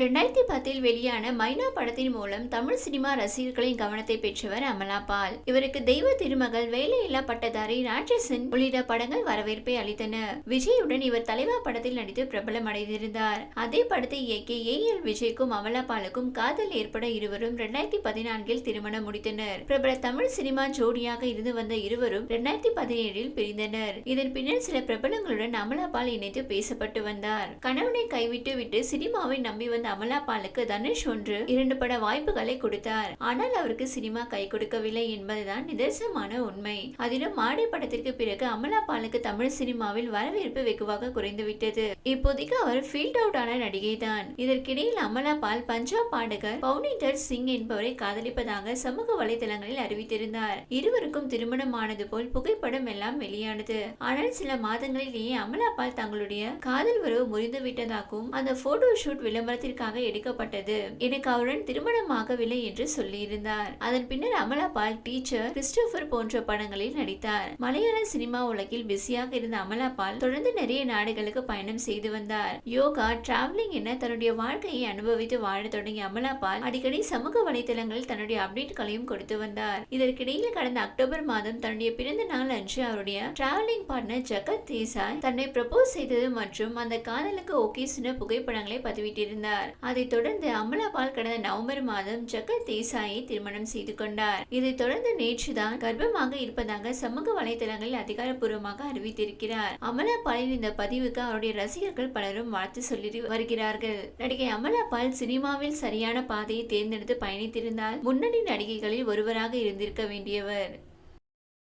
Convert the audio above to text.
ரெண்டாயிரத்தி பத்தில் வெளியான மைனா படத்தின் மூலம் தமிழ் சினிமா ரசிகர்களின் கவனத்தை பெற்றவர் அமலா பால். இவருக்கு தெய்வ திருமகள் வேலையில்லா பட்டதாரி ராட்சசன் உள்ளிட்ட படங்கள் வரவேற்பை அளித்தன விஜயுடன் இவர் தலைவா படத்தில் நடித்து பிரபலம் அடைந்திருந்தார் அதே படத்தை இயக்கிய ஏ எல் விஜய்க்கும் அமலா பாலுக்கும் காதல் ஏற்பட இருவரும் ரெண்டாயிரத்தி பதினான்கில் திருமணம் முடித்தனர். பிரபல தமிழ் சினிமா ஜோடியாக இருந்து வந்த இருவரும் ரெண்டாயிரத்தி பதினேழில் பிரிந்தனர். இதன் பின்னர் சில பிரபலங்களுடன் அமலா பால் இணைத்து பேசப்பட்டு வந்தார். கணவனை கைவிட்டு விட்டு சினிமாவை நம்பி வந்த அமலாபாலுக்கு தனுஷ் ஒன்று இரண்டு பட வாய்ப்புகளை கொடுத்தார். ஆனால் அவருக்கு சினிமா கை கொடுக்கவில்லை என்பதுதான் நிதர்சனமான உண்மை. அதிலும் மாடை படத்திற்கு பிறகு அமலாபாலுக்கு தமிழ் சினிமாவில் வரவேற்பு வெகுவாக குறைந்துவிட்டது. இப்போதைக்கு அவர் ஃபீல்ட் அவுட் ஆன நடிகை தான் இதற்கிடையில் அமலா பால் பஞ்சாப் பாடகர் பவுனிதர் சிங் என்பவரை காதலிப்பதாக சமூக வலைதளங்களில் அறிவித்திருந்தார். இருவருக்கும் திருமணம் ஆனது போல் புகைப்படம் எல்லாம் வெளியானது. ஆனால் சில மாதங்களிலேயே அமலா பால் தங்களுடைய காதல் உறவு முறிந்து விட்டதாகவும் அந்த போட்டோ ஷூட் விளம்பரத்திற்காக எடுக்கப்பட்டது. எனக்கு அவருடன் திருமணமாகவில்லை என்று சொல்லியிருந்தார். அதன் பின்னர் அமலா பால் டீச்சர் கிறிஸ்டோபர் போன்ற படங்களில் நடித்தார். மலையாள சினிமா உலகில் பிஸியாக இருந்த அமலா பால் தொடர்ந்து நிறைய நாடுகளுக்கு பயணம் செய்து வந்தார். யோகா டிராவலிங் என தன்னுடைய வாழ்க்கையை அனுபவித்து வாழ தொடங்கிய அமலா பால் அடிக்கடி சமூக வலைதளங்களில் தன்னுடைய அப்டேட்களையும் கொடுத்து வந்தார். இதற்கிடையில் கடந்த அக்டோபர் மாதம் தன்னுடைய பிறந்த நாள் அன்று அவருடைய டிராவலிங் பார்ட்னர் ஜகத் தேசாய் தன்னை ப்ரப்போஸ் செய்தது மற்றும் அந்த காதலுக்கு ஓகே சொன்ன புகைப்படங்களை பதிவிட்டிருந்தார். அதைத் தொடர்ந்து அமலா பால் கடந்த நவம்பர் மாதம் ஜகத் தேசாயை திருமணம் செய்து கொண்டார். இதைத் தொடர்ந்து நேற்றுதான் கர்ப்பமாக இருப்பதாக சமூக வலைதளங்களில் அதிகாரப்பூர்வமாக அறிவித்திருக்கிறார். அமலா பாலின் இந்த பதிவுக்கு அவருடைய ரசிகர்கள் பலரும் வாழ்த்து சொல்லி வருகிறார்கள். நடிகை அமலா பால் சினிமாவில் சரியான பாதையை தேர்ந்தெடுத்து பயணித்திருந்தால் முன்னணி நடிகைகளில் ஒருவராக இருந்திருக்க வேண்டியவர்.